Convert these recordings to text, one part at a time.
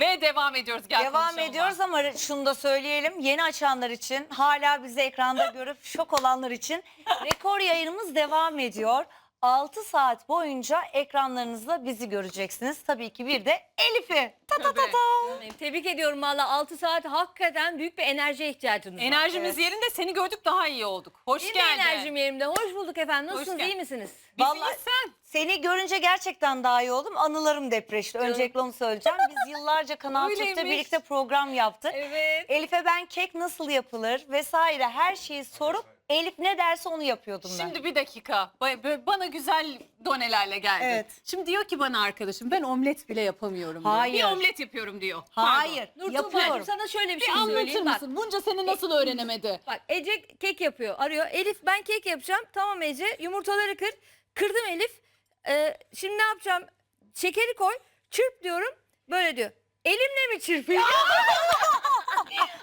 Ve devam ediyoruz. Gel Devam konuşalım ediyoruz ama şunu da söyleyelim. Yeni açanlar için, hala bizi ekranda görüp şok olanlar için rekor yayınımız devam ediyor. 6 saat boyunca ekranlarınızda bizi göreceksiniz. Tabii ki bir de Elif'i. Ta ta ta Tabii. ta. Tebrik ediyorum valla 6 saat hakikaten büyük bir enerjiye ihtiyacınız var. Enerjimiz Evet. yerinde seni gördük daha iyi olduk. Hoş Benim de geldin. enerjim yerimde. Hoş bulduk efendim. Nasılsınız gel- iyi misiniz? Biz Vallahi- sen. Seni görünce gerçekten daha iyi oldum. Anılarım depreşti. Öncelikle onu söyleyeceğim. Biz yıllarca Kanal Türk'te Öyleymiş. birlikte program yaptık. Evet. Elif'e ben kek nasıl yapılır vesaire her şeyi sorup Elif ne derse onu yapıyordum ben. Şimdi bir dakika. Ba- böyle Bana güzel donelerle geldi. Evet. Şimdi diyor ki bana arkadaşım ben omlet bile yapamıyorum diyor. Hayır. Bir omlet yapıyorum diyor. Hayır, Nur yapıyorum. Tuğba'cığım sana şöyle bir Bir şey anlatır söyleyeyim. Bak, mısın? Bunca seni nasıl öğrenemedi? bak Ece kek yapıyor. Arıyor. Elif ben kek yapacağım. Tamam Ece. Yumurtaları kır. Kırdım Elif. Ee, şimdi ne yapacağım? Şekeri koy. Çırp diyorum. Böyle diyor. Elimle mi çırpayım?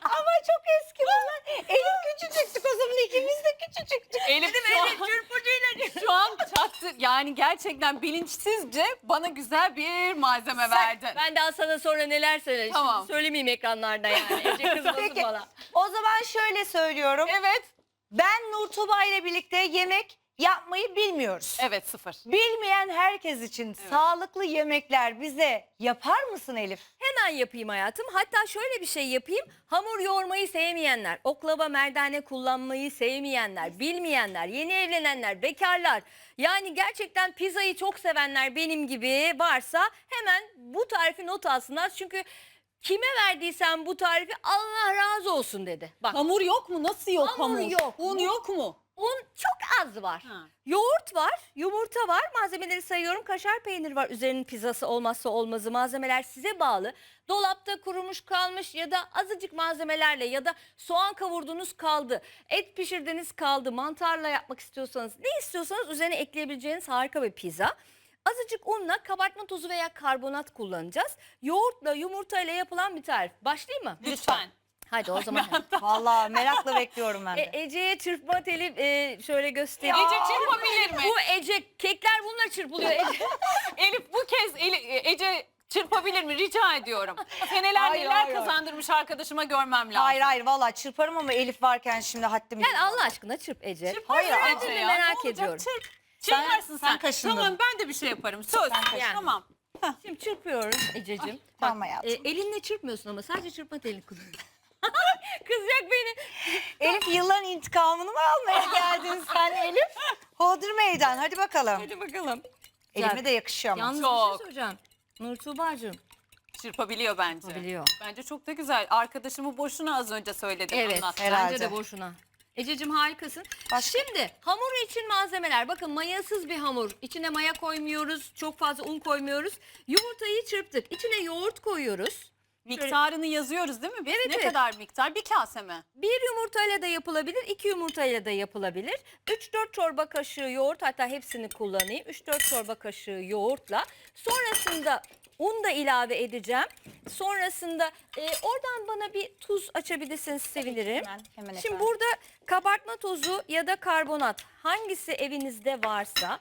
Ama çok eski bunlar. Elif küçücüktük o zaman ikimiz de küçücüktük. Elif şu an, çırpıcıyla şu an çaktı. Yani gerçekten bilinçsizce bana güzel bir malzeme verdin. Ben daha sana sonra neler söyleyeyim. Tamam. Şimdi söylemeyeyim ekranlarda yani. Ece kızmasın Peki. bana. O zaman şöyle söylüyorum. Evet. Ben Nur Tuba ile birlikte yemek yapmayı bilmiyoruz. Evet sıfır. Bilmeyen herkes için sağlıklı yemekler bize yapar mısın Elif? Hemen yapayım hayatım. Hatta şöyle bir şey yapayım. Hamur yoğurmayı sevmeyenler, oklava merdane kullanmayı sevmeyenler, bilmeyenler, yeni evlenenler, bekarlar. Yani gerçekten pizzayı çok sevenler benim gibi varsa hemen bu tarifi not alsınlar. Çünkü kime verdiysen bu tarifi Allah razı olsun dedi. Bak Hamur yok mu? Nasıl yok Hamur hamur? yok. Un yok mu? Un çok az var. Ha. Yoğurt var, yumurta var. Malzemeleri sayıyorum. Kaşar peynir var. Üzerinin pizzası olmazsa olmazı. Malzemeler size bağlı. Dolapta kurumuş kalmış ya da azıcık malzemelerle ya da soğan kavurdunuz kaldı. Et pişirdiniz kaldı. Mantarla yapmak istiyorsanız ne istiyorsanız üzerine ekleyebileceğiniz harika bir pizza. Azıcık unla kabartma tozu veya karbonat kullanacağız. Yoğurtla yumurtayla yapılan bir tarif. Başlayayım mı? Lütfen. Hadi o zaman. Vallahi merakla bekliyorum ben de. E, Ece'ye çırpma teli e, şöyle göstereyim. Ece çırpabilir mi? Bu Ece kekler bununla çırpılıyor Ece. Elif bu kez Eli- Ece çırpabilir mi? Rica ediyorum. Seneler Hayır, neler hayır. kazandırmış arkadaşıma görmem lazım. Hayır hayır vallahi çırparım ama Elif varken şimdi haddim yok. Allah aşkına çırp Ece. Hayır, Ece Ece ya, merak ne olacak? ediyorum. Çırp. Sen- Çırparsın sen sen. kaşındın. Tamam ben de bir şey yaparım. Söz. kaşındın. Tamam. Şimdi çırpıyoruz Ececiğim. Tamam hayatım. E, elinle çırpmıyorsun ama sadece çırpma telini kullanıyorsun. Kızacak beni. Elif yılların intikamını mı almaya geldin sen Elif? Hodri meydan hadi bakalım. Hadi bakalım. Elime de yakışıyor ama. Yalnız bir Çok. şey söyleyeceğim. Nur Tuğba'cığım Çırpabiliyor bence. biliyor. Bence çok da güzel. Arkadaşımı boşuna az önce söyledim. Evet anlattım. herhalde. bence de boşuna. Ececiğim harikasın. Başka? Şimdi hamur için malzemeler. Bakın mayasız bir hamur. İçine maya koymuyoruz. Çok fazla un koymuyoruz. Yumurtayı çırptık. İçine yoğurt koyuyoruz. Miktarını yazıyoruz değil mi? Biz? Evet, ne evet. kadar miktar? Bir kase mi? Bir yumurtayla da yapılabilir, iki yumurtayla da yapılabilir. 3-4 çorba kaşığı yoğurt hatta hepsini kullanayım. 3-4 çorba kaşığı yoğurtla. Sonrasında un da ilave edeceğim. Sonrasında e, oradan bana bir tuz açabilirseniz sevinirim. Hemen, hemen Şimdi efendim. burada kabartma tozu ya da karbonat hangisi evinizde varsa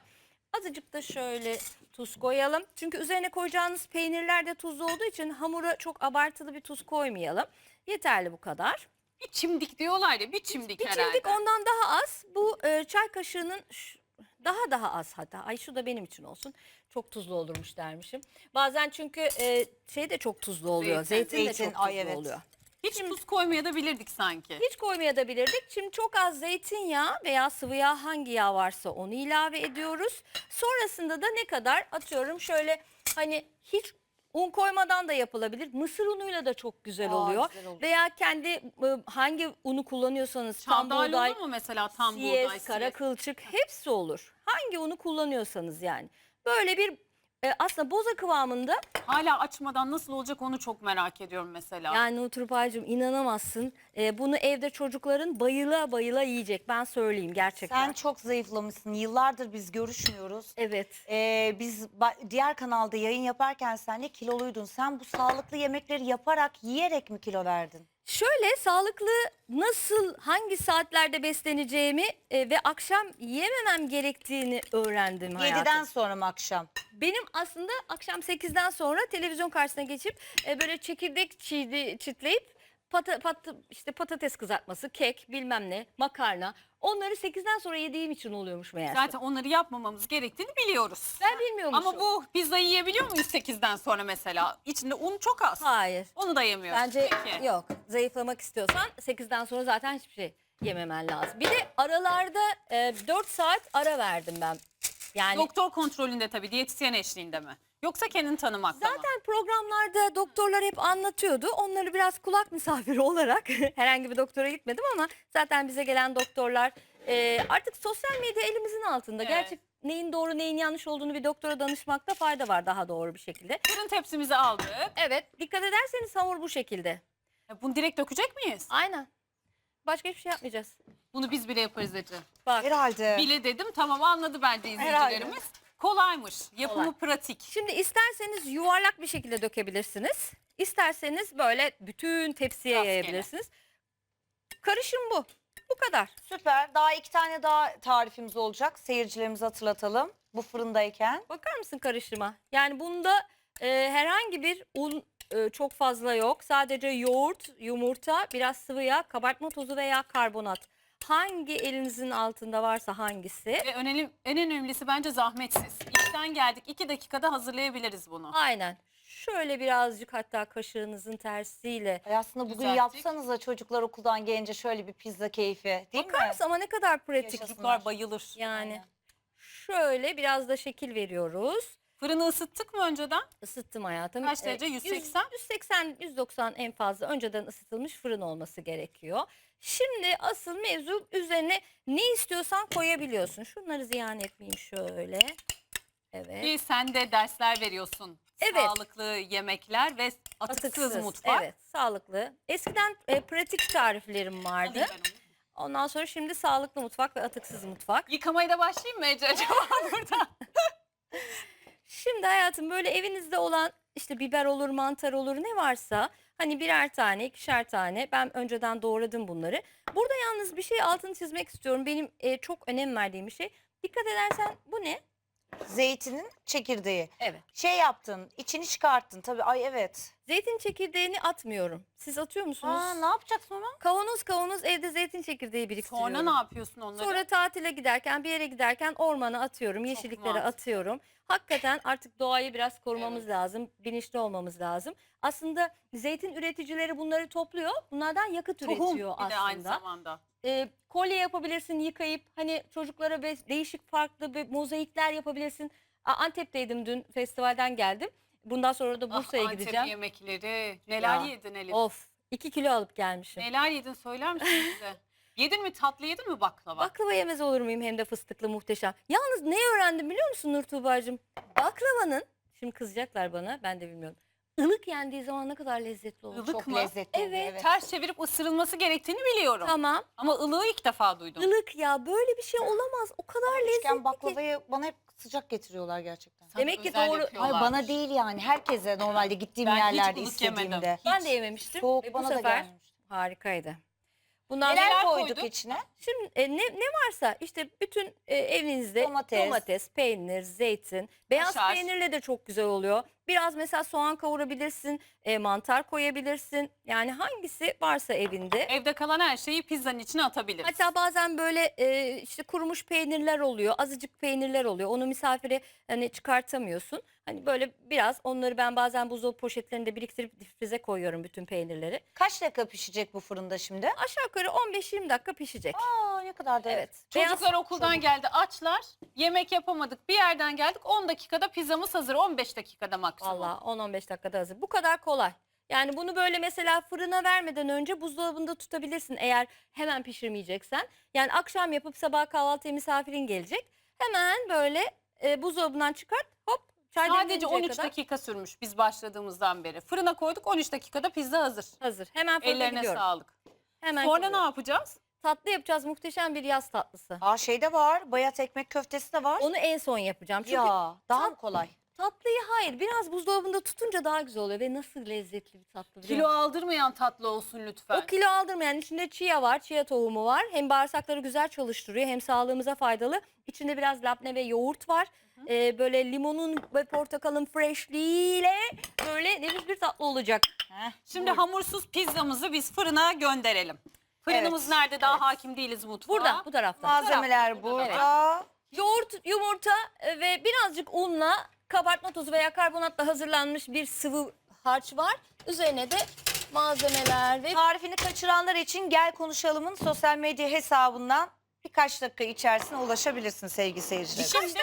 azıcık da şöyle tuz koyalım. Çünkü üzerine koyacağınız peynirler de tuzlu olduğu için hamura çok abartılı bir tuz koymayalım. Yeterli bu kadar. Bir çimdik diyorlar ya. Bir çimdik Bir herhalde. çimdik ondan daha az. Bu e, çay kaşığının ş- daha daha az hatta. Ay şu da benim için olsun. Çok tuzlu olurmuş dermişim. Bazen çünkü e, şey de çok tuzlu oluyor. Zeytin. Zeytin, de Zeytin, çok tuzlu ay evet. oluyor. Hiç tuz koymaya da bilirdik sanki. Hiç koymaya da bilirdik. Şimdi çok az zeytinyağı veya sıvı yağ hangi yağ varsa onu ilave ediyoruz. Sonrasında da ne kadar atıyorum şöyle hani hiç un koymadan da yapılabilir. Mısır unuyla da çok güzel Aa, oluyor. güzel olur. Veya kendi e, hangi unu kullanıyorsanız tam Çavdarlı buğday, olur mu mesela tam buğday? siyez, siyez? kara kılçık hepsi olur. Hangi unu kullanıyorsanız yani. Böyle bir e, aslında boza kıvamında Hala açmadan nasıl olacak onu çok merak ediyorum mesela. yani Nutrupaycığım inanamazsın. E, bunu evde çocukların bayıla bayıla yiyecek ben söyleyeyim gerçekten. Sen çok zayıflamışsın. Yıllardır biz görüşmüyoruz. Evet. Ee, biz ba- diğer kanalda yayın yaparken sen de kiloluydun. Sen bu sağlıklı yemekleri yaparak, yiyerek mi kilo verdin? Şöyle sağlıklı nasıl hangi saatlerde besleneceğimi e, ve akşam yememem gerektiğini öğrendim hayatım. 7'den sonra mı akşam? Benim aslında akşam 8'den sonra televizyon karşısına geçip e, böyle çekirdek çiğdi, çitleyip pata, pat, işte patates kızartması, kek, bilmem ne, makarna onları 8'den sonra yediğim için oluyormuş meğerse. Zaten onları yapmamamız gerektiğini biliyoruz. ben bilmiyormuşum. Ama bu pizzayı yiyebiliyor muyuz 8'den sonra mesela? İçinde un çok az. Hayır. Onu da yemiyoruz. Bence Peki. yok. Zayıflamak istiyorsan 8'den sonra zaten hiçbir şey yememen lazım. Bir de aralarda e, 4 saat ara verdim ben. Yani Doktor kontrolünde tabii diyetisyen eşliğinde mi? Yoksa kendini tanımakta mı? zaten programlarda doktorlar hep anlatıyordu. Onları biraz kulak misafiri olarak herhangi bir doktora gitmedim ama zaten bize gelen doktorlar e, artık sosyal medya elimizin altında. Evet. Gerçek neyin doğru neyin yanlış olduğunu bir doktora danışmakta fayda var daha doğru bir şekilde. Fırın tepsimizi aldık. Evet dikkat ederseniz hamur bu şekilde. E, Bunu direkt dökecek miyiz? Aynen. Başka hiçbir şey yapmayacağız. Bunu biz bile yaparız Ece. Bak. Herhalde. Bile dedim tamam anladı bence izleyicilerimiz. Kolaymış. Yapımı Kolay. pratik. Şimdi isterseniz yuvarlak bir şekilde dökebilirsiniz. İsterseniz böyle bütün tepsiye Rastgele. yayabilirsiniz. Karışım bu. Bu kadar. Süper. Daha iki tane daha tarifimiz olacak. Seyircilerimize hatırlatalım. Bu fırındayken. Bakar mısın karışıma? Yani bunda e, herhangi bir un e, çok fazla yok. Sadece yoğurt, yumurta, biraz sıvı yağ, kabartma tozu veya karbonat. Hangi elinizin altında varsa hangisi. Ve önemli, en önemlisi bence zahmetsiz. İşten geldik. iki dakikada hazırlayabiliriz bunu. Aynen. Şöyle birazcık hatta kaşığınızın tersiyle. Ay aslında bugün Düzelttik. yapsanız da çocuklar okuldan gelince şöyle bir pizza keyfi değil Bakar mi? mısın ama ne kadar pratik. Yaşasın. Çocuklar bayılır. Yani Aynen. şöyle biraz da şekil veriyoruz. Fırını ısıttık mı önceden? Isıttım hayatım. Kaç Ee, derece? yüz- 180? 180, 190 en fazla önceden ısıtılmış fırın olması gerekiyor. Şimdi asıl mevzu üzerine ne istiyorsan koyabiliyorsun. Şunları ziyan etmeyeyim şöyle. Evet. Ki sen de dersler veriyorsun. Evet. Sağlıklı yemekler ve atıksız, mutfak. Evet, sağlıklı. Eskiden e, pratik tariflerim vardı. Alayım ben onu. Ondan sonra şimdi sağlıklı mutfak ve atıksız mutfak. Yıkamaya da başlayayım mı Ece acaba burada? Şimdi hayatım böyle evinizde olan işte biber olur, mantar olur ne varsa hani birer tane, ikişer tane ben önceden doğradım bunları. Burada yalnız bir şey altını çizmek istiyorum. Benim e, çok önem verdiğim bir şey. Dikkat edersen bu ne? Zeytinin çekirdeği. Evet. Şey yaptın, içini çıkarttın. Tabii ay evet. Zeytin çekirdeğini atmıyorum. Siz atıyor musunuz? Aa, ne yapacaksın ona? Kavanoz kavanoz evde zeytin çekirdeği biriktiriyorum. Sonra ne yapıyorsun onları? Sonra tatile giderken bir yere giderken ormana atıyorum, yeşilliklere mantıklı. atıyorum. Hakikaten artık doğayı biraz korumamız lazım, bilinçli olmamız lazım. Aslında zeytin üreticileri bunları topluyor. Bunlardan yakıt Tohum üretiyor bir de aynı aslında. zamanda. Ee, kolye yapabilirsin yıkayıp hani çocuklara be- değişik farklı bir mozaikler yapabilirsin. Antep'teydim dün festivalden geldim. Bundan sonra da Bursa'ya ah, Antep gideceğim. yemekleri. Neler Ya. yedin Elif? Of 2 kilo alıp gelmişim. Neler yedin söyler misin bize? Yedin mi tatlı yedin mi baklava? Baklava yemez olur muyum hem de fıstıklı muhteşem. Yalnız ne öğrendim biliyor musun Nur Tuğba'cığım? Baklavanın, şimdi kızacaklar bana ben de bilmiyorum. Ilık yendiği zaman ne kadar lezzetli olur. Ilık Çok mı? lezzetli. oluyor, Evet. Ters çevirip ısırılması gerektiğini biliyorum. Tamam. Ama ılığı ilk defa duydum. Ilık ya böyle bir şey olamaz. O kadar lezzetli ki. baklavayı bana hep sıcak getiriyorlar gerçekten. Sana Demek ki özel doğru- Ay bana değil yani herkese normalde gittiğim Ben hiç yerlerde ılık yemedim. istediğimde. Ben de yememiştim. Soğuk Ve bu bana da sefer gelmemişti. harikaydı. Bundan Neler, Neler koyduk, koyduk? içine? Şimdi e, ne, ne varsa işte bütün e, evinizde Domates. domates, peynir, zeytin, beyaz Kaşar. peynirle de çok güzel oluyor. Biraz mesela soğan kavurabilirsin, e, mantar koyabilirsin. Yani hangisi varsa evinde. Evde kalan her şeyi pizzanın içine atabiliriz. Hatta bazen böyle e, işte kurumuş peynirler oluyor, azıcık peynirler oluyor. Onu misafire hani çıkartamıyorsun. Hani böyle biraz onları ben bazen buzdolabı poşetlerinde biriktirip difrize koyuyorum bütün peynirleri. Kaç dakika pişecek bu fırında şimdi? Aşağı yukarı 15-20 dakika pişecek. Aa ne kadar da Evet. Çocuklar Beyaz- okuldan çabuk. geldi açlar. Yemek yapamadık. Bir yerden geldik 10 dakikada pizzamız hazır. 15 dakikada maksimum. Valla 10-15 dakikada hazır. Bu kadar kolay. Yani bunu böyle mesela fırına vermeden önce buzdolabında tutabilirsin eğer hemen pişirmeyeceksen. Yani akşam yapıp sabah kahvaltıya misafirin gelecek. Hemen böyle e, buzdolabından çıkart hop çay Sadece demleninceye 13 kadar dakika sürmüş biz başladığımızdan beri. Fırına koyduk 13 dakikada pizza hazır. hazır. Hemen fırına Ellerine gidiyorum. sağlık. Hemen Sonra ne yapacağız? Tatlı yapacağız muhteşem bir yaz tatlısı. Aa şey de var. Bayat ekmek köftesi de var. Onu en son yapacağım. Çünkü ya daha mı kolay? Tatlıyı hayır biraz buzdolabında tutunca daha güzel oluyor ve nasıl lezzetli bir tatlı biliyor Kilo musun? aldırmayan tatlı olsun lütfen. O kilo aldırmayan içinde chia var, chia tohumu var. Hem bağırsakları güzel çalıştırıyor hem sağlığımıza faydalı. İçinde biraz labne ve yoğurt var. Ee, böyle limonun ve portakalın freshliğiyle böyle nefis bir tatlı olacak. Heh. Şimdi hamursuz pizzamızı biz fırına gönderelim. Fırınımız Evet, nerede? Daha hakim değiliz mutfağa. Burada bu tarafta. Malzemeler burada. Yoğurt, yumurta e, ve birazcık unla kabartma tozu veya karbonatla hazırlanmış bir sıvı harç var. Üzerine de malzemeler ve Tarifini kaçıranlar için Gel Konuşalım'ın sosyal medya hesabından birkaç dakika içerisinde ulaşabilirsin sevgili seyirciler. Şimdi